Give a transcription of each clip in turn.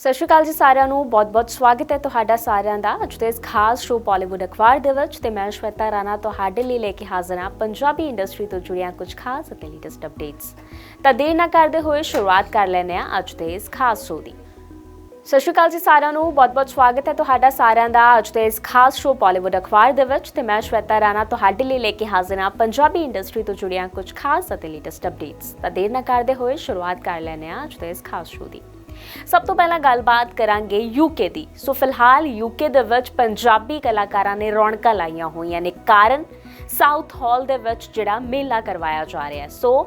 ਸਤਿ ਸ਼੍ਰੀ ਅਕਾਲ ਜੀ ਸਾਰਿਆਂ ਨੂੰ, ਬਹੁਤ-ਬਹੁਤ ਸਵਾਗਤ ਹੈ ਤੁਹਾਡਾ ਸਾਰਿਆਂ ਦਾ। ਅੱਜ ਦੇ ਇਸ ਖਾਸ ਸ਼ੋਅ ਬਾਲੀਵੁੱਡ ਅਖਬਾਰ ਦੇ ਵਿੱਚ ਤੇ ਮੈਂ ਸ਼ਵੇਤਾ ਰਾਣਾ ਤੁਹਾਡੇ ਲਈ ਲੈ ਕੇ ਹਾਜ਼ਰ ਹਾਂ ਪੰਜਾਬੀ ਇੰਡਸਟਰੀ ਤੋਂ ਜੁੜੀਆਂ ਕੁਝ ਖਾਸ ਅਤੇ ਲੇਟੈਸਟ ਅਪਡੇਟਸ ਤਾਂ ਦੇਰ ਨਾ ਕਰਦੇ ਹੋਏ ਸ਼ੁਰੂਆਤ ਕਰ ਲੈਂਦੇ ਹਾਂ ਅੱਜ ਦੇ ਇਸ ਖਾਸ ਸ਼ੋਅ ਦੀ। ਸਤਿ ਸ਼੍ਰੀ ਅਕਾਲ ਜੀ ਸਾਰਿਆਂ ਨੂੰ, ਬਹੁਤ-ਬਹੁਤ ਸਵਾਗਤ ਹੈ ਤੁਹਾਡਾ ਸਾਰਿਆਂ ਦਾ ਅੱਜ ਦੇ ਇਸ ਖਾਸ ਸ਼ੋਅ ਬਾਲੀਵੁੱਡ ਅਖਬਾਰ ਦੇ ਵਿੱਚ ਤੇ ਮੈਂ ਸ਼ਵੇਤਾ ਰਾਣਾ ਤੁਹਾਡੇ ਲਈ ਲੈ ਕੇ ਹਾਜ਼ਰ ਹਾਂ ਪੰਜਾਬੀ ਇੰਡਸਟਰੀ ਤੋਂ ਜੁੜੀਆਂ ਕੁਝ ਖਾਸ ਅਤੇ ਲੇਟੈਸਟ ਅਪਡੇਟਸ ਤਾਂ ਦੇਰ ਨਾ ਕਰਦੇ ਹੋਏ ਸ਼ੁਰੂਆਤ ਕਰ ਲੈਂਦੇ ਹਾਂ ਅੱਜ ਦੇ ਇਸ ਖਾਸ ਸ਼ੋਅ ਦੀ। ਸਭ ਤੋਂ ਪਹਿਲਾਂ ਗੱਲਬਾਤ ਕਰਾਂਗੇ ਯੂਕੇ ਦੀ। ਸੋ ਫਿਲਹਾਲ ਯੂਕੇ ਦੇ ਵਿੱਚ ਪੰਜਾਬੀ ਕਲਾਕਾਰਾਂ ਨੇ ਰੌਣਕਾਂ ਲਾਈਆਂ ਹੋਈਆਂ ਨੇ। ਕਾਰਨ? ਸਾਊਥ ਹਾਲ ਦੇ ਵਿੱਚ ਜਿਹੜਾ ਮੇਲਾ ਕਰਵਾਇਆ ਜਾ ਰਿਹਾ ਹੈ। ਸੋ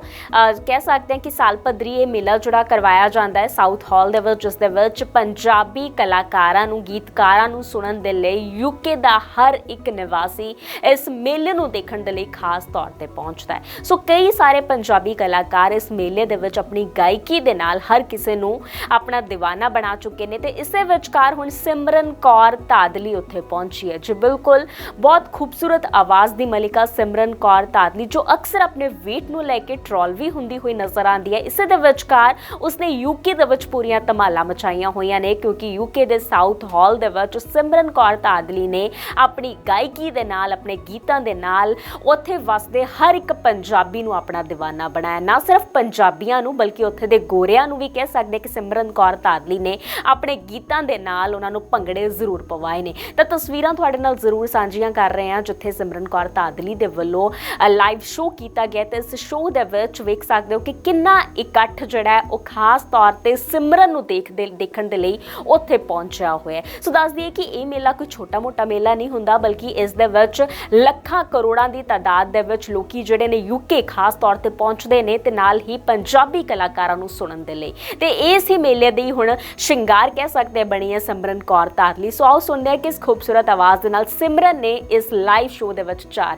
ਕਹਿ ਸਕਦੇ ਹਾਂ ਕਿ ਸਾਲ ਪੱਧਰੀ ਇਹ ਮੇਲਾ ਜਿਹੜਾ ਕਰਵਾਇਆ ਜਾਂਦਾ ਹੈ ਸਾਊਥ ਹਾਲ ਦੇ ਵਿੱਚ, ਜਿਸ ਦੇ ਵਿੱਚ ਪੰਜਾਬੀ ਕਲਾਕਾਰਾਂ ਨੂੰ, ਗੀਤਕਾਰਾਂ ਨੂੰ ਸੁਣਨ ਦੇ ਲਈ ਯੂਕੇ ਦਾ ਹਰ ਇੱਕ ਨਿਵਾਸੀ ਇਸ ਮੇਲੇ ਨੂੰ ਦੇਖਣ ਦੇ ਲਈ ਖਾਸ ਤੌਰ ਤੇ ਪਹੁੰਚਦਾ ਹੈ। ਸੋ ਕਈ ਸਾਰੇ ਪੰਜਾਬੀ ਕਲਾਕਾਰ ਇਸ ਮੇਲੇ ਦੇ ਵਿੱਚ ਆਪਣੀ ਗਾਇਕੀ ਦੇ ਨਾਲ ਹਰ ਕਿਸੇ ਨੂੰ ਆਪਣਾ دیਵਾਨਾ ਬਣਾ ਚੁੱਕੇ ਨੇ ਤੇ ਇਸੇ ਵਿਚਕਾਰ ਹੁਣ ਸਿਮਰਨ ਕੌਰ ਤਾਦਲੀ ਉੱਥੇ ਪਹੁੰਚੀ ਹੈ। ਜੀ ਬਿਲਕੁਲ ਬਹੁਤ ਖੂਬਸੂਰਤ ਆਵਾਜ਼ ਦੀ ਮਲਿਕਾ ਸਿਮਰਨ ਕੌਰ ਤਾਦਲੀ ਜੋ ਅਕਸਰ ਆਪਣੇ weight ਨੂੰ ਲੈ ਕੇ ਟ੍ਰੋਲ ਵੀ ਹੁੰਦੀ ਹੋਈ ਨਜ਼ਰ ਆਉਂਦੀ ਹੈ। ਇਸੇ ਦੇ ਵਿਚਕਾਰ ਉਸਨੇ ਯੂਕੇ ਦੇ ਵਿੱਚ ਪੂਰੀਆਂ ਧਮਾਲਾਂ ਮਚਾਈਆਂ ਹੋਈਆਂ ਨੇ, ਕਿਉਂਕਿ ਯੂਕੇ ਦੇ ਸਾਊਥ ਹਾਲ ਦੇ ਵਿੱਚ ਸਿਮਰਨ ਕੌਰ ਤਾਦਲੀ ਨੇ ਆਪਣੀ ਗਾਇਕੀ ਦੇ ਨਾਲ, ਆਪਣੇ ਗੀਤਾਂ ਦੇ ਨਾਲ ਉੱਥੇ ਵਸਦੇ ਹਰ ਇੱਕ ਪੰਜਾਬੀ ਨੂੰ ਆਪਣਾ دیਵਾਨਾ ਬਣਾਇਆ। ਨਾ ਸਿਰਫ ਪੰਜਾਬੀਆਂ ਨੂੰ, ਬਲਕਿ ਉੱਥੇ ਦੇ ਗੋਰਿਆਂ ਨੂੰ ਵੀ ਕਹਿ ਸਕਦੇ ਕਿ ਸਿਮਰਨ ਕੌਰ ਤਾਦਲੀ ਨੇ ਆਪਣੇ ਗੀਤਾਂ ਦੇ ਨਾਲ ਉਹਨਾਂ ਨੂੰ ਭੰਗੜੇ ਜ਼ਰੂਰ ਪਵਾਏ ਨੇ। ਤਾਂ ਤਸਵੀਰਾਂ ਤੁਹਾਡੇ ਨਾਲ ਜ਼ਰੂਰ ਸਾਂਝੀਆਂ ਕਰ ਰਹੇ ਹਾਂ, ਜਿੱਥੇ ਸਿਮਰਨ ਕੌਰ ਤਾਦਲੀ ਦੇ ਵੱਲੋਂ ਲਾਈਵ ਸ਼ੋਅ ਕੀਤਾ ਗਿਆ ਤੇ ਇਸ ਸ਼ੋਅ ਦੇ ਵਿੱਚ ਵੇਖ ਸਕਦੇ ਹੋ ਕਿ ਕਿੰਨਾ ਇਕੱਠ ਜਿਹੜਾ ਹੈ, ਉਹ ਖਾਸ ਤੌਰ ਤੇ ਸਿਮਰਨ ਨੂੰ ਦੇਖਦੇ ਦੇਖਣ ਦੇ ਲਈ ਉੱਥੇ ਪਹੁੰਚਿਆ ਹੋਇਆ ਸੋ ਦੱਸ ਦਈਏ ਕਿ ਇਹ ਮੇਲਾ ਕੋਈ ਛੋਟਾ-ਮੋਟਾ ਮੇਲਾ ਨਹੀਂ ਹੁੰਦਾ, ਬਲਕਿ ਇਸ ਦੇ ਵਿੱਚ ਲੱਖਾਂ ਕਰੋੜਾਂ ਦੀ ਤਾਦਾਦ ਦੇ ਵਿੱਚ ਲੋਕੀ ਜਿਹੜੇ ਨੇ ਯੂਕੇ ਖਾਸ ਤੌਰ ਤੇ ਪਹੁੰਚਦੇ ਨੇ ਤੇ ਨਾਲ ਹੀ ਪੰਜਾਬੀ ਕਲਾਕਾਰਾਂ ਨੂੰ ਸੁਣਨ ਦੇ ਲਈ। ਤੇ ਇਸ ਹੀ ਮੇਲੇ ਦੀ ਹੁਣ ਸ਼ਿੰਗਾਰ ਕਹਿ ਸਕਦੇ ਬਣੀ ਹੈ ਸਿਮਰਨ ਕੌਰ ਤਾਰਲੀ ਸੋ ਆਓ ਸੁਣਦੇ ਹਾਂ ਕਿ ਇਸ ਖੂਬਸੂਰਤ ਆਵਾਜ਼ ਦੇ ਨਾਲ ਸਿਮਰਨ ਨੇ ਇਸ ਲਾਈਵ ਸ਼ੋਅ ਦੇ ਵਿੱਚ ਚਾਰ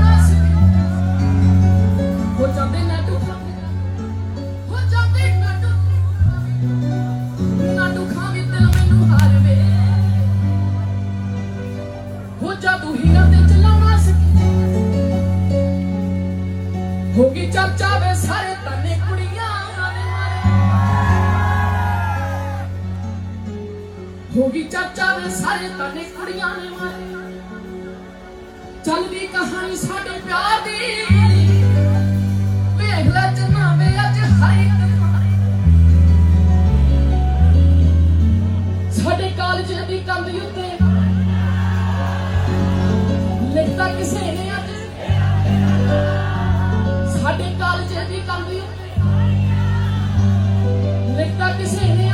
ਹੋ ਗਈ ਚਰਚਾ ਵੇ ਸਾਰੇ ਤਨੇ ਕੁੜੀਆਂ ਹੋ ਗਈ ਚਰਚਾ ਵੇ ਸਾਰੇ ਤਨੇ ਕੁੜੀਆਂ ਨੇ ਮਾਰੇ। ਚੱਲਦੀ ਕਹਾਣੀ ਸਾਡੇ ਪਿਆਰ ਦੀ। ਵੇਖ ਲੈ ਜਨਾ ਵੇ ਅੱਜ ਹਰ ਇੱਕ ਸਾਡੇ ਕਾਲਜ ਦੀ ਕੰਧ ਉੱਤੇ। ਲਿਖਤਾ ਕਿਸੇ ਨੇ ਸਾਡੇ ਕਾਲਜ ਦੀ ਕੰਧ ਉੱਤੇ ਲਿਖਤਾ ਕਿਸੇ ਨੇ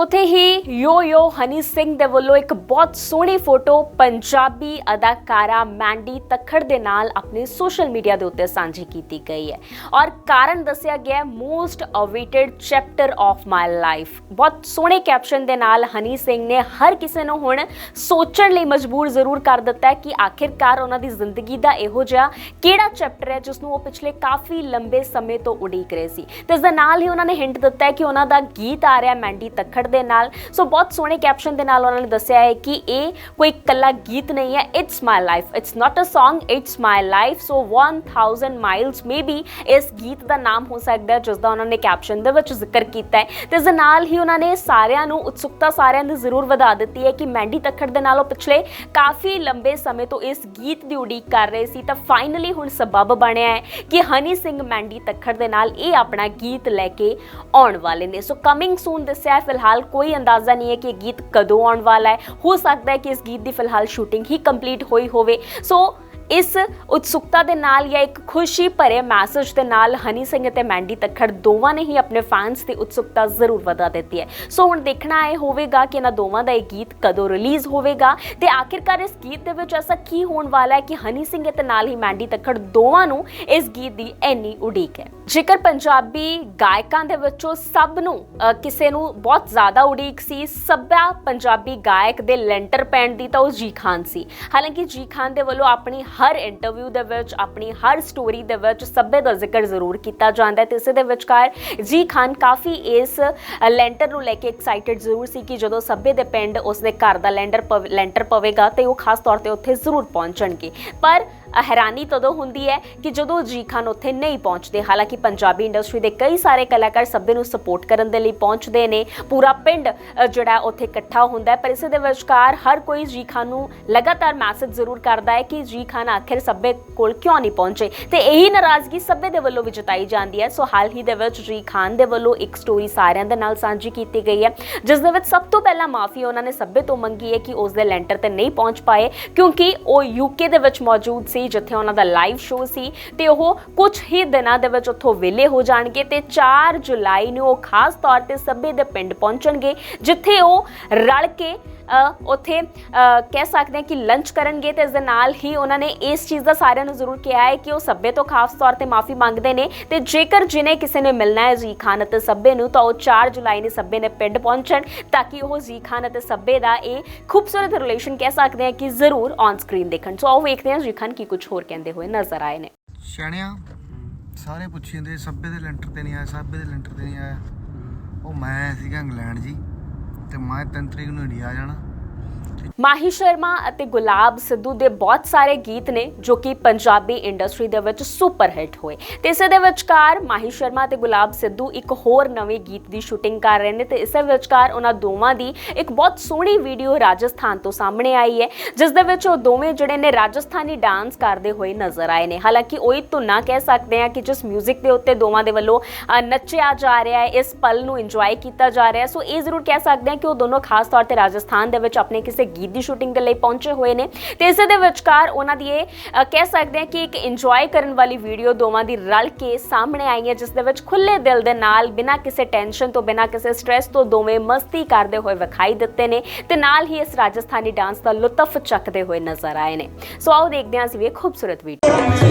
ਉੱਥੇ ਹੀ ਯੋ ਯੋ ਹਨੀ ਸਿੰਘ ਦੇ ਵੱਲੋਂ ਇੱਕ ਬਹੁਤ ਸੋਹਣੀ ਫੋਟੋ ਪੰਜਾਬੀ ਅਦਾਕਾਰਾ ਮੈਂਡੀ ਤਖੜ ਦੇ ਨਾਲ ਆਪਣੇ ਸੋਸ਼ਲ ਮੀਡੀਆ ਦੇ ਉੱਤੇ ਸਾਂਝੀ ਕੀਤੀ ਗਈ ਹੈ। ਔਰ ਕਾਰਨ ਦੱਸਿਆ ਗਿਆ most awaited chapter of my life ਬਹੁਤ ਸੋਹਣੇ ਕੈਪਸ਼ਨ ਦੇ ਨਾਲ ਹਨੀ ਸਿੰਘ ਨੇ ਹਰ ਕਿਸੇ ਨੂੰ ਹੁਣ ਸੋਚਣ ਲਈ ਮਜਬੂਰ ਜ਼ਰੂਰ ਕਰ ਦਿੱਤਾ ਹੈ ਕਿ ਆਖਿਰਕਾਰ ਉਹਨਾਂ ਦੀ ਜ਼ਿੰਦਗੀ ਦਾ ਇਹੋ ਜਿਹਾ ਕਿਹੜਾ ਚੈਪਟਰ ਹੈ ਜਿਸ ਨੂੰ ਉਹ ਪਿਛਲੇ ਕਾਫੀ ਲੰਬੇ ਸਮੇਂ ਤੋਂ ਉਡੀਕ ਰਹੇ ਸੀ। ਤੇ ਇਸ ਦੇ ਨਾਲ ਹੀ ਉਹਨਾਂ ਨੇ ਹਿੰਟ ਦਿੱਤਾ ਹੈ ਕਿ ਉਹਨਾਂ ਦਾ ਗੀਤ ਆ ਰਿਹਾ ਮੈਂਡੀ ਤੱਖੜ ਦੇ ਨਾਲ। ਸੋ ਬਹੁਤ ਸੋਹਣੇ ਕੈਪਸ਼ਨ ਦੇ ਨਾਲ ਉਹਨਾਂ ਨੇ ਦੱਸਿਆ ਹੈ ਕਿ ਇਹ ਕੋਈ ਇਕੱਲਾ ਗੀਤ ਨਹੀਂ ਹੈ it's my life it's not a Song it's my life so 1000 miles maybe ਇਸ ਗੀਤ ਦਾ ਨਾਮ ਹੋ ਸਕਦਾ ਹੈ ਜਿਸ ਦਾ ਉਹਨਾਂ ਨੇ ਕੈਪਸ਼ਨ ਦੇ ਵਿੱਚ ਜ਼ਿਕਰ ਕੀਤਾ ਹੈ। ਤੇ ਇਸ ਦੇ ਨਾਲ ਹੀ ਉਹਨਾਂ ਨੇ ਸਾਰਿਆਂ ਨੂੰ ਉਤਸੁਕਤਾ ਸਾਰਿਆਂ ਦੀ ਜ਼ਰੂਰ ਵਧਾ ਦਿੱਤੀ ਹੈ ਕਿ ਮੈਂਡੀ ਤੱਖੜ ਦੇ ਨਾਲੋਂ ਪਿਛਲੇ ਕਾਫੀ ਲੰਬੇ ਸਮੇਂ ਤੋਂ ਇਸ ਗੀਤ ਦੀ ਉਡੀਕ ਕਰ ਰਹੇ ਸੀ। ਤਾਂ ਫਾਈਨਲੀ ਹੁਣ ਸਬਬ ਬਣਿਆ ਹੈ ਕਿ ਹਨੀ ਸਿੰਘ ਮੈਂਡੀ ਤੱਖੜ ਦੇ ਨਾਲ ਇਹ ਆਪਣਾ ਗੀਤ ਲੈ ਕੇ ਆਉਣ ਵਾਲੇ ਨੇ। ਸੋ ਕਮਿੰਗ ਸੂਨ ਦੱਸਿਆ ਫਿਲਹਾਲ ਫਿਲਹਾਲ ਕੋਈ ਅੰਦਾਜ਼ਾ ਨਹੀਂ ਹੈ ਕਿ ਇਹ ਗੀਤ ਕਦੋਂ ਆਉਣ ਵਾਲਾ ਹੈ। ਹੋ ਸਕਦਾ ਹੈ ਕਿ ਇਸ ਗੀਤ ਦੀ ਫਿਲਹਾਲ ਸ਼ੂਟਿੰਗ ਹੀ ਕੰਪਲੀਟ ਹੋਈ ਹੋਵੇ। ਸੋ ਇਸ ਉਤਸੁਕਤਾ ਦੇ ਨਾਲ ਜਾਂ ਇੱਕ ਖੁਸ਼ੀ ਭਰੇ ਮੈਸੇਜ ਦੇ ਨਾਲ ਹਨੀ ਸਿੰਘ ਅਤੇ ਮੈਂਡੀ ਤੱਖੜ ਦੋਵਾਂ ਨੇ ਹੀ ਆਪਣੇ ਫੈਨਸ ਦੀ ਉਤਸੁਕਤਾ ਜ਼ਰੂਰ ਵਧਾ ਦਿੱਤੀ ਹੈ। ਸੋ ਹੁਣ ਦੇਖਣਾ ਇਹ ਹੋਵੇਗਾ ਕਿ ਇਹਨਾਂ ਦੋਵਾਂ ਦਾ ਇਹ ਗੀਤ ਕਦੋਂ ਰਿਲੀਜ਼ ਹੋਵੇਗਾ ਤੇ ਆਖਿਰਕਾਰ ਇਸ ਗੀਤ ਦੇ ਵਿੱਚ ਐਸਾ ਕੀ ਹੋਣ ਵਾਲਾ ਹੈ ਕਿ ਹਨੀ ਸਿੰਘ ਅਤੇ ਨਾਲ ਹੀ ਮੈਂਡੀ ਤੱਖੜ ਦੋਵਾਂ ਨੂੰ ਇਸ ਗੀਤ ਦੀ ਇੰਨੀ ਉਡੀਕ ਹੈ। ਜੇਕਰ ਪੰਜਾਬੀ ਗਾਇਕਾਂ ਦੇ ਵਿੱਚੋਂ ਸਭ ਨੂੰ ਕਿਸੇ ਨੂੰ ਬਹੁਤ ਜ਼ਿਆਦਾ ਉਡੀਕ ਸੀ, ਸਭਾ ਪੰਜਾਬੀ ਗਾਇਕ ਦੇ ਲੈਂਟਰ ਪੈਣ ਦੀ ਤਾਂ ਉਹ ਜੀ ਖਾਨ ਸੀ। ਹਾਲਾਂਕਿ ਜੀ ਖਾਨ ਦੇ ਵੱਲੋਂ ਆਪਣੀ ਹਰ ਇੰਟਰਵਿਊ ਦੇ ਵਿੱਚ, ਆਪਣੀ ਹਰ ਸਟੋਰੀ ਦੇ ਵਿੱਚ ਸੱਭੇ ਦਾ ਜ਼ਿਕਰ ਜ਼ਰੂਰ ਕੀਤਾ ਜਾਂਦਾ ਹੈ ਤੇ ਇਸੇ ਦੇ ਵਿਚਕਾਰ ਜੀ ਖਾਨ ਕਾਫੀ ਇਸ ਲੈਂਟਰ ਨੂੰ ਲੈ ਕੇ ਐਕਸਾਈਟਿਡ ਜ਼ਰੂਰ ਸੀ ਕਿ ਜਦੋਂ ਸੱਭੇ ਦੇ ਪਿੰਡ ਉਸਦੇ ਘਰ ਦਾ ਲੈਂਡਰ ਪਵ- ਲੈਂਟਰ ਪਵੇਗਾ ਤੇ ਉਹ ਖਾਸ ਤੌਰ ਤੇ ਉੱਥੇ ਜ਼ਰੂਰ ਪਹੁੰਚਣਗੇ। ਪਰ ਹੈਰਾਨੀ ਤਦੋਂ ਹੁੰਦੀ ਹੈ ਕਿ ਜਦੋਂ ਜੀ ਖਾਨ ਉੱਥੇ ਨਹੀਂ ਪਹੁੰਚਦੇ, ਹਾਲਾਂਕਿ ਪੰਜਾਬੀ ਇੰਡਸਟਰੀ ਦੇ ਕਈ ਸਾਰੇ ਕਲਾਕਾਰ ਸੱਭੇ ਨੂੰ ਸਪੋਰਟ ਕਰਨ ਦੇ ਲਈ ਪਹੁੰਚਦੇ ਨੇ। ਪੂਰਾ ਪਿੰਡ ਜਿਹੜਾ ਉੱਥੇ ਇਕੱਠਾ ਹੁੰਦਾ ਪਰ ਇਸੇ ਦੇ ਵਿਚਕਾਰ ਹਰ ਕੋਈ ਜੀ ਖਾਨ ਨੂੰ ਲਗਾਤਾਰ ਮੈਸੇਜ ਜ਼ਰੂਰ ਕਰਦਾ ਹੈ ਕਿ ਜੀ ਖਾਨ ਆਖਿਰ ਸੱਭੇ ਕੋਲ ਕਿਉਂ ਨਹੀਂ ਪਹੁੰਚੇ? ਤੇ ਇਹੀ ਨਾਰਾਜ਼ਗੀ ਸੱਭੇ ਦੇ ਵੱਲੋਂ ਵੀ ਜਤਾਈ ਜਾਂਦੀ ਹੈ। ਸੋ ਹਾਲ ਹੀ ਦੇ ਵਿੱਚ ਜੀ ਖਾਨ ਦੇ ਵੱਲੋਂ ਇੱਕ ਸਟੋਰੀ ਸਾਰਿਆਂ ਦੇ ਨਾਲ ਸਾਂਝੀ ਕੀਤੀ ਗਈ ਹੈ, ਜਿਸ ਦੇ ਵਿੱਚ ਸਭ ਤੋਂ ਪਹਿਲਾਂ ਮਾਫੀ ਉਹਨਾਂ ਨੇ ਸੱਭੇ ਤੋਂ ਮੰਗੀ ਹੈ ਕਿ ਉਸ ਦੇ ਲੈਂਟਰ ਤੇ ਨਹੀਂ ਪਹੁੰਚ ਪਾਏ, ਕਿਉਂਕਿ ਉਹ ਯੂਕੇ ਦੇ ਵਿੱਚ ਮੌਜੂਦ ਸੀ। ਜਿੱਥੇ ਉਹਨਾਂ ਦਾ ਲਾਈਵ ਸ਼ੋਅ ਸੀ ਤੇ ਉਹ ਕੁਝ ਹੀ ਦਿਨਾਂ ਦੇ ਵਿੱਚ ਉੱਥੋਂ ਵਿਲੇ ਹੋ ਜਾਣਗੇ ਤੇ 4 ਜੁਲਾਈ ਨੂੰ ਉਹ ਖਾਸ ਤੌਰ ਤੇ ਸੱਭੇ ਦੇ ਪਿੰਡ ਪਹੁੰਚਣਗੇ, ਜਿੱਥੇ ਉਹ ਰਲ ਕੇ ਉੱਥੇ ਕਹਿ ਸਕਦੇ ਹਾਂ ਕਿ ਲੰਚ ਕਰਨਗੇ ਤੇ ਇਸ ਦੇ ਨਾਲ ਹੀ ਉਹਨਾਂ ਨੇ ਇਸ ਚੀਜ਼ ਦਾ ਸਾਰਿਆਂ ਨੂੰ ਜ਼ਰੂਰ ਕਿਹਾ ਹੈ ਕਿ ਉਹ ਸੱਭੇ ਤੋਂ ਖਾਸ ਤੌਰ ਤੇ ਮਾਫੀ ਮੰਗਦੇ ਨੇ ਤੇ ਜੇਕਰ ਜਿਨੇ ਕਿਸੇ ਨੇ ਮਿਲਣਾ ਹੈ ਜੀ ਖਾਨ ਅਤੇ ਸੱਭੇ ਨੂੰ ਤਾਂ ਉਹ 4 ਜੁਲਾਈ ਨੂੰ ਸੱਭੇ ਨੇ ਪਿੰਡ ਪਹੁੰਚਣ ਤਾਂ ਕਿ ਉਹ ਜੀ ਖਾਨ ਅਤੇ ਸੱਭੇ ਦਾ ਇਹ ਖੂਬਸੂਰਤ ਰਿਲੇਸ਼ਨ ਕਹਿ ਸਕਦੇ ਹਾਂ ਕਿ ਜ਼ਰੂਰ ਔਨ ਸਕਰੀਨ ਦੇਖਣ। ਸੋ ਆਓ ਵੇਖਦੇ ਹਾਂ ਜੀ ਖਾਨ ਕੀ ਕੁਝ ਹੋਰ ਕਹਿੰਦੇ ਹੋਏ ਨਜ਼ਰ ਆਏ ਨੇ। ਸਿਆਣਿਆ ਸਾਰੇ ਪੁੱਛੀ ਜਾਂਦੇ ਸੱਬੇ ਦੇ ਲੈਂਟਰ ਤੇ ਨਹੀਂ ਆਇਆ, ਸੱਬੇ ਦੇ ਲੈਂਟਰ ਤੇ ਨਹੀਂ ਆਇਆ। ਉਹ ਮੈਂ ਸੀਗਾ ਇੰਗਲੈਂਡ ਜੀ, ਤੇ ਮੈਂ 3 ਤਰੀਕ ਨੂੰ ਇੰਡੀਆ ਜਾਣਾ। ਮਾਹੀ ਸ਼ਰਮਾ ਅਤੇ ਗੁਲਾਬ ਸਿੱਧੂ ਦੇ ਬਹੁਤ ਸਾਰੇ ਗੀਤ ਨੇ ਜੋ ਕਿ ਪੰਜਾਬੀ ਇੰਡਸਟਰੀ ਦੇ ਵਿੱਚ ਸੁਪਰ ਹਿੱਟ ਹੋਏ। ਤੇ ਇਸੇ ਦੇ ਵਿਚਕਾਰ ਮਾਹੀ ਸ਼ਰਮਾ ਤੇ ਗੁਲਾਬ ਸਿੱਧੂ ਇੱਕ ਹੋਰ ਨਵੇਂ ਗੀਤ ਦੀ ਸ਼ੂਟਿੰਗ ਕਰ ਰਹੇ ਨੇ ਤੇ ਇਸੇ ਵਿਚਕਾਰ ਉਹਨਾਂ ਦੋਵਾਂ ਦੀ ਇੱਕ ਬਹੁਤ ਸੋਹਣੀ ਵੀਡੀਓ ਰਾਜਸਥਾਨ ਤੋਂ ਸਾਹਮਣੇ ਆਈ ਹੈ, ਜਿਸ ਦੇ ਵਿੱਚ ਉਹ ਦੋਵੇਂ ਜਿਹੜੇ ਨੇ ਰਾਜਸਥਾਨੀ ਡਾਂਸ ਕਰਦੇ ਹੋਏ ਨਜ਼ਰ ਆਏ ਨੇ। ਹਾਲਾਂਕਿ ਉਹੀ ਧੁਨਾ ਕਹਿ ਸਕਦੇ ਹਾਂ ਕਿ ਜਿਸ 뮤직 ਦੇ ਉੱਤੇ ਦੋਵਾਂ ਦੇ ਵੱਲੋਂ ਨੱਚਿਆ ਜਾ ਰਿਹਾ ਹੈ, ਇਸ ਪਲ ਨੂੰ ਇੰਜੋਏ ਕੀਤਾ ਜਾ ਰਿਹਾ ਹੈ। ਸੋ ਇਹ ਜ਼ਰੂਰ ਕਹਿ ਸਕਦੇ ਹਾਂ ਕਿ ਉਹ ਦੋਨੋਂ ਖਾਸ ਤੌਰ ਤੇ ਰਾਜਸਥਾਨ ਦੇ ਵਿੱਚ ਆਪਣੇ ਕਿਸੇ ਗੀਤ ਦੀ ਸ਼ੂਟਿੰਗ ਦੇ ਲਈ ਪਹੁੰਚੇ ਹੋਏ ਨੇ। ਤੇ ਇਸੇ ਦੇ ਵਿਚਕਾਰ ਉਹਨਾਂ ਦੀ ਇਹ ਕਹਿ ਸਕਦੇ ਹਾਂ ਕਿ ਇੱਕ ਇੰਜੋਏ ਕਰਨ ਵਾਲੀ ਵੀਡੀਓ ਦੋਵਾਂ ਦੀ ਰਲ ਕੇ ਸਾਹਮਣੇ ਆਈ ਹੈ, ਜਿਸ ਦੇ ਵਿੱਚ ਖੁੱਲੇ ਦਿਲ ਦੇ ਨਾਲ ਬਿਨਾਂ ਕਿਸੇ ਟੈਨਸ਼ਨ ਤੋਂ, ਬਿਨਾਂ ਕਿਸੇ ਸਟ੍ਰੈਸ ਤੋਂ ਦੋਵੇਂ ਮਸਤੀ ਕਰਦੇ ਹੋਏ ਵਿਖਾਈ ਦਿੱਤੇ ਨੇ ਤੇ ਨਾਲ ਹੀ ਇਸ ਰਾਜਸਥਾਨੀ ਡਾਂਸ ਦਾ ਲੁਤਫ ਚੱਕਦੇ ਹੋਏ ਨਜ਼ਰ ਆਏ ਨੇ। ਸੋ ਆਓ ਦੇਖਦੇ ਹਾਂ, ਅਸੀਂ ਵੀ ਇਹ ਖੂਬਸੂਰਤ ਵੀਡੀਓ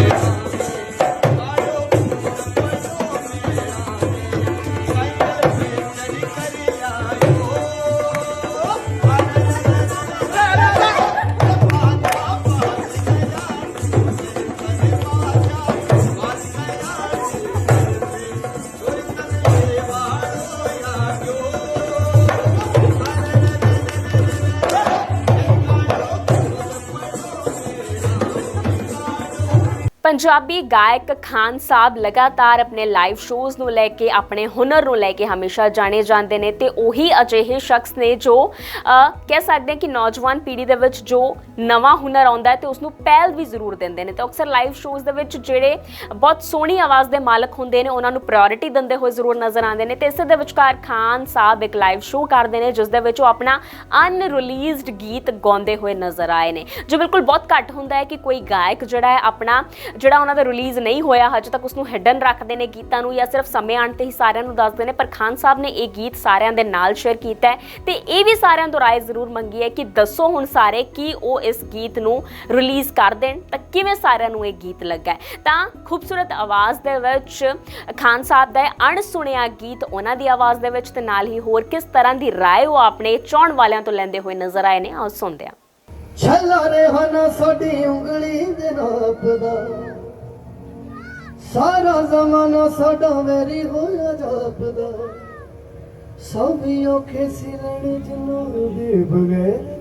ਪੰਜਾਬੀ ਗਾਇਕ ਖਾਨ ਸਾਹਿਬ ਲਗਾਤਾਰ ਆਪਣੇ ਲਾਈਵ ਸ਼ੋਜ਼ ਨੂੰ ਲੈ ਕੇ, ਆਪਣੇ ਹੁਨਰ ਨੂੰ ਲੈ ਕੇ ਹਮੇਸ਼ਾ ਜਾਣੇ ਜਾਂਦੇ ਨੇ ਤੇ ਉਹੀ ਅਜਿਹੇ ਸ਼ਖਸ ਨੇ ਜੋ ਕਹਿ ਸਕਦੇ ਹਾਂ ਕਿ ਨੌਜਵਾਨ ਪੀੜ੍ਹੀ ਦੇ ਵਿੱਚ ਜੋ ਨਵਾਂ ਹੁਨਰ ਆਉਂਦਾ ਹੈ ਤੇ ਉਸ ਨੂੰ ਪਹਿਲ ਵੀ ਜ਼ਰੂਰ ਦਿੰਦੇ ਨੇ। ਤੇ ਅਕਸਰ ਲਾਈਵ ਸ਼ੋਜ਼ ਦੇ ਵਿੱਚ ਜਿਹੜੇ ਬਹੁਤ ਸੋਹਣੀ ਆਵਾਜ਼ ਦੇ ਮਾਲਕ ਹੁੰਦੇ ਨੇ, ਉਹਨਾਂ ਨੂੰ ਪ੍ਰਾਇੋਰਟੀ ਦਿੰਦੇ ਹੋਏ ਜ਼ਰੂਰ ਨਜ਼ਰ ਆਉਂਦੇ ਨੇ ਤੇ ਇਸੇ ਦੇ ਵਿਚਕਾਰ ਖਾਨ ਸਾਹਿਬ ਇੱਕ ਲਾਈਵ ਸ਼ੋਅ ਕਰਦੇ ਨੇ ਜਿਸ ਦੇ ਵਿੱਚ ਉਹ ਆਪਣਾ ਅਨਰਿਲੀਜ਼ਡ ਗੀਤ ਗਾਉਂਦੇ ਹੋਏ ਨਜ਼ਰ ਆਏ ਨੇ। ਜੋ ਬਿਲਕੁਲ ਬਹੁਤ ਘੱਟ ਹੁੰਦਾ ਹੈ ਕਿ ਕੋਈ ਗਾਇਕ ਜਿਹੜਾ ਹੈ ਆਪਣਾ ਜਿਹੜਾ ਉਹਨਾਂ ਦਾ ਰਿਲੀਜ਼ ਨਹੀਂ ਹੋਇਆ, ਹਜੇ ਤੱਕ ਉਸ ਨੂੰ ਹਿਡਨ ਰੱਖਦੇ ਨੇ ਗੀਤਾਂ ਨੂੰ ਜਾਂ ਸਿਰਫ ਸਮੇਂ ਆਉਣ ਤੇ ਹੀ ਸਾਰਿਆਂ ਨੂੰ ਦੱਸਦੇ ਨੇ। ਪਰ ਖਾਨ ਸਾਹਿਬ ਨੇ ਇਹ ਗੀਤ ਸਾਰਿਆਂ ਦੇ ਨਾਲ ਸ਼ੇਅਰ ਕੀਤਾ ਹੈ ਤੇ ਇਹ ਵੀ ਸਾਰਿਆਂ ਤੋਂ ਰਾਏ ਜ਼ਰੂਰ ਮੰਗੀ ਹੈ ਕਿ ਦੱਸੋ ਹੁਣ ਸਾਰੇ ਕੀ ਉਹ ਇਸ ਗੀਤ ਨੂੰ ਰਿਲੀਜ਼ ਕਰ ਦੇਣ, ਤਾਂ ਕਿਵੇਂ ਸਾਰਿਆਂ ਨੂੰ ਇਹ ਗੀਤ ਲੱਗਾ ਤਾਂ ਖੂਬਸੂਰਤ ਆਵਾਜ਼ ਦੇ ਵਿੱਚ ਖਾਨ ਸਾਹਿਬ ਦਾ ਅਣਸੁਣਿਆ ਗੀਤ ਉਹਨਾਂ ਦੀ ਆਵਾਜ਼ ਦੇ ਵਿੱਚ ਤੇ ਨਾਲ ਹੀ ਹੋਰ ਕਿਸ ਤਰ੍ਹਾਂ ਦੀ ਰਾਏ ਉਹ ਆਪਣੇ ਚਾਹਣ ਵਾਲਿਆਂ ਤੋਂ ਲੈਂਦੇ ਹੋਏ ਨਜ਼ਰ ਆਏ ਨੇ, ਆਓ ਸੁਣਦੇ ਹਾਂ। ਛੱਲਾ ਰਹਿਣਾ ਸਾਡੀ ਉਂਗਲੀ ਦੇ ਨਾਪ ਸਾਰਾ ਜ਼ਮਾਨਾ ਸਾਡਾ ਵੈਰੀ ਹੋਇਆ ਜਾਪਦਾ ਸਭ ਔਖੇ ਸੀ ਲੈਣੇ ਜਿਨ੍ਹਾਂ ਦੇ ਬਗੈਰ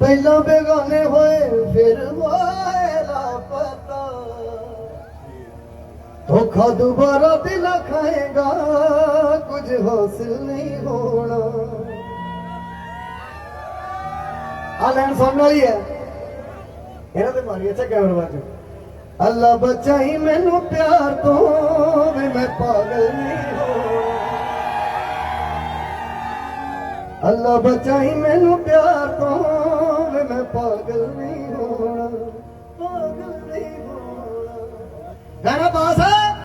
ਪਹਿਲਾਂ ਬੇਗਾਨੇ ਹੋਏ, ਫਿਰ ਹੋਏ ਲਾਪਤਾ ਧੋਖਾ ਦੁਬਾਰਾ ਦਿਲ ਖਾਏਗਾ, ਕੁਝ ਹਾਸਿਲ ਨਹੀਂ ਹੋਣਾ। ਆ ਲੈਣ ਸੁਣਨ ਵਾਲੀ ਹੈ। ਇਹਨਾਂ ਤੇ ਮਾਰੀ ਅੱਛਾ ਕੈਮਰਾ ਬਾਜੂ ਅੱਲਾ ਬਚਾਈ ਮੈਨੂੰ ਪਿਆਰ ਤੋਂ ਵੀ ਮੈਂ ਪਾਗਲ ਨਹੀਂ ਹੋਣਾ। ਅੱਲਾ ਬਚਾਈ ਮੈਨੂੰ ਪਿਆਰ ਤੋਂ ਵੀ ਮੈਂ ਪਾਗਲ ਨਹੀਂ ਹੋਣਾ। ਪਾਗਲ ਨਹੀਂ ਹੋਣਾ। ਗਾਣਾ ਪਾਸ ਹੈ।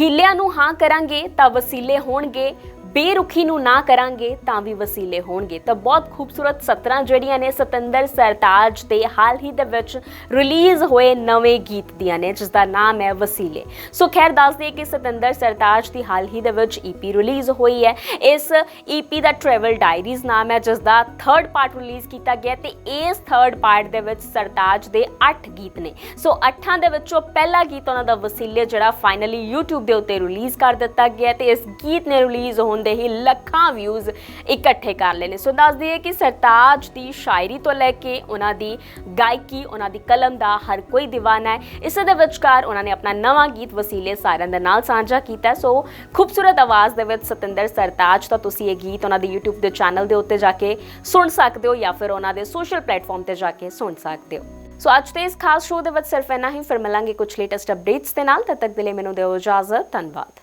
ਹੀਲਿਆਂ ਨੂੰ ਹਾਂ ਕਰਾਂਗੇ ਤਾਂ ਵਸੀਲੇ ਹੋਣਗੇ। ਬੇਰੁਖੀ ਨੂੰ ਨਾ ਕਰਾਂਗੇ ਤਾਂ ਵੀ ਵਸੀਲੇ ਹੋਣਗੇ। ਤਾਂ ਬਹੁਤ ਖੂਬਸੂਰਤ ਸਤਰਾਂ ਜਿਹੜੀਆਂ ਨੇ ਸਤਿੰਦਰ ਸਰਤਾਜ ਦੇ ਹਾਲ ਹੀ ਦੇ ਵਿੱਚ ਰਿਲੀਜ਼ ਹੋਏ ਨਵੇਂ ਗੀਤ ਦੀਆਂ ਨੇ ਜਿਸ ਦਾ ਨਾਮ ਹੈ ਵਸੀਲੇ। ਸੋ ਖੈਰ, ਦੱਸ ਦਈਏ ਕਿ ਸਤਿੰਦਰ ਸਰਤਾਜ ਦੀ ਹਾਲ ਹੀ ਦੇ ਵਿੱਚ ਈਪੀ ਰਿਲੀਜ਼ ਹੋਈ ਹੈ। ਇਸ ਈਪੀ ਦਾ ਟਰੈਵਲ ਡਾਇਰੀਜ਼ ਨਾਮ ਹੈ ਜਿਸ ਦਾ ਥਰਡ ਪਾਰਟ ਰਿਲੀਜ਼ ਕੀਤਾ ਗਿਆ ਤੇ ਇਸ ਥਰਡ ਪਾਰਟ ਦੇ ਵਿੱਚ ਸਰਤਾਜ ਦੇ 8 ਗੀਤ ਨੇ। ਸੋ 8 ਦੇ ਵਿੱਚੋਂ ਪਹਿਲਾ ਗੀਤ ਉਹਨਾਂ ਦਾ ਵਸੀਲੇ, ਜਿਹੜਾ ਫਾਈਨਲੀ YouTube ਦੇ ਉੱਤੇ ਰਿਲੀਜ਼ ਕਰ ਦਿੱਤਾ ਗਿਆ ਤੇ ਇਸ ਗੀਤ ਨੇ ਰਿਲੀਜ਼ ਹੋਣ ਦੇ ਹੀ ਲੱਖਾਂ ਵਿਊਜ਼ ਇਕੱਠੇ ਕਰ ਲਏ ਨੇ। ਸੋ ਦੱਸ ਦਈਏ ਕਿ ਸਰਤਾਜ ਦੀ ਸ਼ਾਇਰੀ ਤੋਂ ਲੈ ਕੇ ਉਹਨਾਂ ਦੀ ਗਾਇਕੀ, ਉਹਨਾਂ ਦੀ ਕਲਮ ਦਾ ਹਰ ਕੋਈ دیਵਾਨਾ ਹੈ। ਇਸੇ ਦੇ ਵਿਚਕਾਰ ਉਹਨਾਂ ਨੇ ਆਪਣਾ ਨਵਾਂ ਗੀਤ ਵਸੀਲੇ ਸਾਰਿਆਂ ਦੇ ਨਾਲ ਸਾਂਝਾ ਕੀਤਾ। ਸੋ ਖੂਬਸੂਰਤ ਆਵਾਜ਼ ਦੇ ਵਿੱਚ ਸਤਿੰਦਰ, ਸਰਤਾਜ, ਤਾਂ ਤੁਸੀਂ ਇਹ ਗੀਤ ਉਹਨਾਂ ਦੇ YouTube ਦੇ ਚੈਨਲ ਦੇ ਉੱਤੇ ਜਾ ਕੇ ਸੁਣ ਸਕਦੇ ਹੋ ਜਾਂ ਫਿਰ ਉਹਨਾਂ ਦੇ ਸੋਸ਼ਲ ਪਲੇਟਫਾਰਮ ਤੇ ਜਾ ਕੇ ਸੁਣ ਸਕਦੇ ਹੋ। ਸੋ ਅੱਜ ਦੇ ਇਸ ਖਾਸ ਸ਼ੋਅ ਦੇ ਵਿੱਚ ਸਿਰਫ ਇੰਨਾ ਹੀ। ਫਿਰ ਮਿਲਾਂਗੇ ਕੁਝ ਲੇਟੈਸਟ ਅਪਡੇਟਸ ਦੇ ਨਾਲ। ਤਦ ਤੱਕ ਦੇ ਲਈ ਮੈਨੂੰ ਦਿਓ ਇਜਾਜ਼ਤ। ਧੰਨਵਾਦ।